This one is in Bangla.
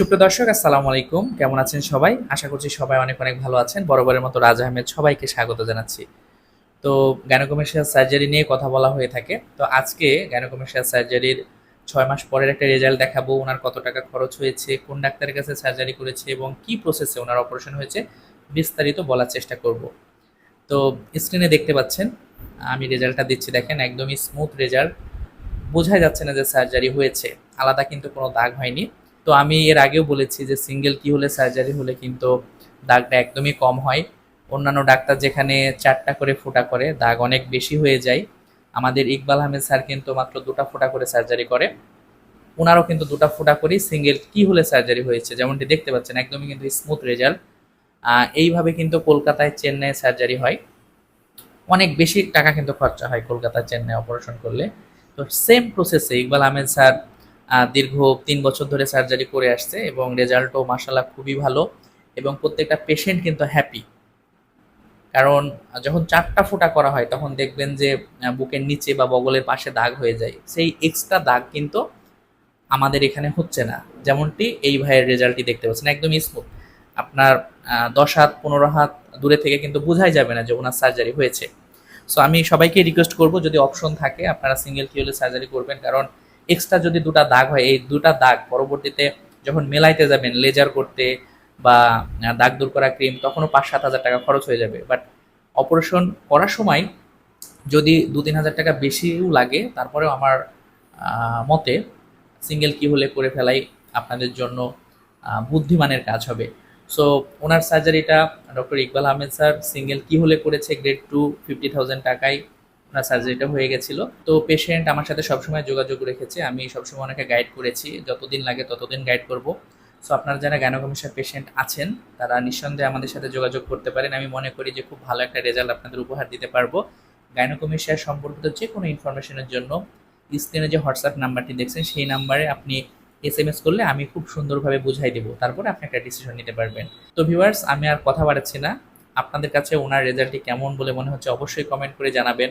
সুপ্রিয় দর্শক, আসসালামু আলাইকুম। কেমন আছেন সবাই? আশা করছি সবাই অনেক অনেক ভালো আছেন। বরাবরের মতো রাজ আহমেদ সবাইকে স্বাগত জানাচ্ছি। তো গ্যানোকমেশিয়াল সার্জারি নিয়ে কথা বলা হয়ে থাকে। তো আজকে গ্যানোকমেশিয়াল সার্জারির ছয় মাস পরের একটা রেজাল্ট দেখাবো। ওনার কত টাকা খরচ হয়েছে, কোন ডাক্তারের কাছে সার্জারি করেছে এবং কি প্রসেসে ওনার অপারেশন হয়েছে, বিস্তারিত বলার চেষ্টা করব। তো স্ক্রিনে দেখতে পাচ্ছেন, আমি রেজাল্টটা দিচ্ছি। দেখেন, একদমই স্মুথ রেজাল্ট বোঝাই যাচ্ছে না যে সার্জারি হয়েছে। আলাদা কিন্তু কোনো দাগ হয়নি। তো আমি এর আগেও বলেছি যে সিঙ্গেল কি হলে সার্জারি হলে কিন্তু দাগটা একদমই কম হয়। অন্যান্য ডাক্তার যেখানে চারটা করে ফোঁটা করে, দাগ অনেক বেশি হয়ে যায়। আমাদের ইকবাল আহমেদ স্যার কিন্তু মাত্র দুটা ফোঁটা করে সার্জারি করে। ওনারও কিন্তু দুটা ফোঁটা করেই সিঙ্গেল কি হলে সার্জারি হয়েছে, যেমনটি দেখতে পাচ্ছেন, একদমই কিন্তু স্মুথ রেজাল্ট এইভাবে কিন্তু কলকাতায় চেন্নাই সার্জারি হয়। অনেক বেশি টাকা কিন্তু খরচা হয় কলকাতা চেন্নাই অপারেশন করলে। তো সেম প্রসেসে ইকবাল আহমেদ স্যার দীর্ঘ তিন বছর ধরে সার্জারি করে আসছে এবং রেজাল্টও মাসাল্লাহ খুবই ভালো এবং প্রত্যেকটা পেশেন্ট কিন্তু হ্যাপি কারণ যখন চারটা ফোঁটা করা হয়, তখন দেখবেন যে বুকের নিচে বা বগলের পাশে দাগ হয়ে যায়। সেই এক্সট্রা দাগ কিন্তু আমাদের এখানে হচ্ছে না। যেমনটি এই ভাইয়ের রেজাল্টটি দেখতে পাচ্ছেন, একদমই স্মুথ আপনার দশ হাত, পনেরো হাত দূরে থেকে কিন্তু বোঝাই যাবে না যে ওনার সার্জারি হয়েছে। সো আমি সবাইকে রিকোয়েস্ট করব, যদি অপশন থাকে, আপনারা সিঙ্গেল কিউলে সার্জারি করবেন। কারণ এক্সট্রা যদি দুটা দাগ হয়, এই দুটা দাগ পরবর্তীতে যখন মেলাইতে যাবেন লেজার করতে বা দাগ দূর করা ক্রিম তখনও পাঁচ সাত হাজার টাকা খরচ হয়ে যাবে। বাট অপারেশন করার সময় যদি দু তিন হাজার টাকা বেশিও লাগে, তারপরেও আমার মতে সিঙ্গেল কি হলে করে ফেলাই আপনাদের জন্য বুদ্ধিমানের কাজ হবে। সো ওনার সার্জারিটা doctor Iqbal Ahmed sir single কি হলে করেছে গ্রেড টু ফিফটি থাউজেন্ড টাকায়। ওনার সার্জারিটা হয়ে গেছিল। তো পেশেন্ট আমার সাথে সবসময় যোগাযোগ রেখেছে। আমি সবসময় ওনাকে গাইড করেছি। যতদিন লাগে ততদিন গাইড করব। সো আপনারা যারা গ্যানোকমিশার পেশেন্ট আছেন, তারা নিঃসন্দেহে আমাদের সাথে যোগাযোগ করতে পারেন। আমি মনে করি যে খুব ভালো একটা রেজাল্ট আপনাদের উপহার দিতে পারব। গাইনোকমিশিয়ার সম্পর্কিত যে কোনো ইনফরমেশনের জন্য স্ক্রিনে যে হোয়াটসঅ্যাপ নাম্বারটি দেখছেন, সেই নাম্বারে আপনি এস এম এস করলে আমি খুব সুন্দরভাবে বুঝাই দেবো। তারপরে আপনি একটা ডিসিশন নিতে পারবেন। তো ভিউয়ার্স আমি আর কথা বাড়াচ্ছি না। আপনাদের কাছে ওনার রেজাল্টটি কেমন বলে মনে হচ্ছে অবশ্যই কমেন্ট করে জানাবেন।